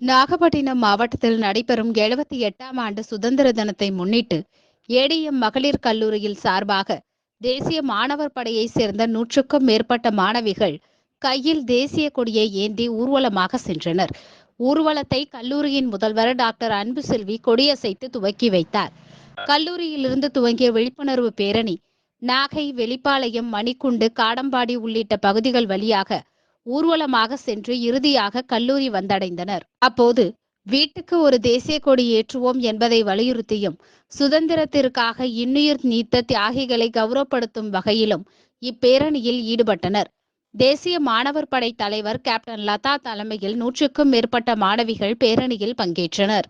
நாகப்பட்டினம் மாவட்டத்தில் நடைபெறும் எழுபத்தி எட்டாம் ஆண்டு சுதந்திர தினத்தை முன்னிட்டு ஏடிஎம் மகளிர் கல்லூரியில் சார்பாக தேசிய மாணவர் படையை சேர்ந்த நூற்றுக்கும் மேற்பட்ட மாணவிகள் கையில் தேசிய கொடியை ஏந்தி ஊர்வலமாக சென்றனர். ஊர்வலத்தை கல்லூரியின் முதல்வர் டாக்டர் அன்பு செல்வி கொடியசைத்து துவக்கி வைத்தார். கல்லூரியிலிருந்து துவங்கிய விழிப்புணர்வு பேரணி நாகை வெளிப்பாளையம் மணிக்குண்டு காடம்பாடி உள்ளிட்ட பகுதிகள் வழியாக ஊர்வலமாக சென்று இறுதியாக கல்லூரி வந்தடைந்தனர். அப்போது வீட்டுக்கு ஒரு தேசிய கொடி ஏற்றுவோம் என்பதை வலியுறுத்தியும் சுதந்திரத்திற்காக இன்னுயிர் நீத்த தியாகிகளை கௌரவப்படுத்தும் வகையிலும் இப்பேரணியில் ஈடுபட்டனர். தேசிய மாணவர் படை தலைவர் கேப்டன் லதா தலைமையில் நூற்றுக்கும் மேற்பட்ட மாணவிகள் பேரணியில் பங்கேற்றனர்.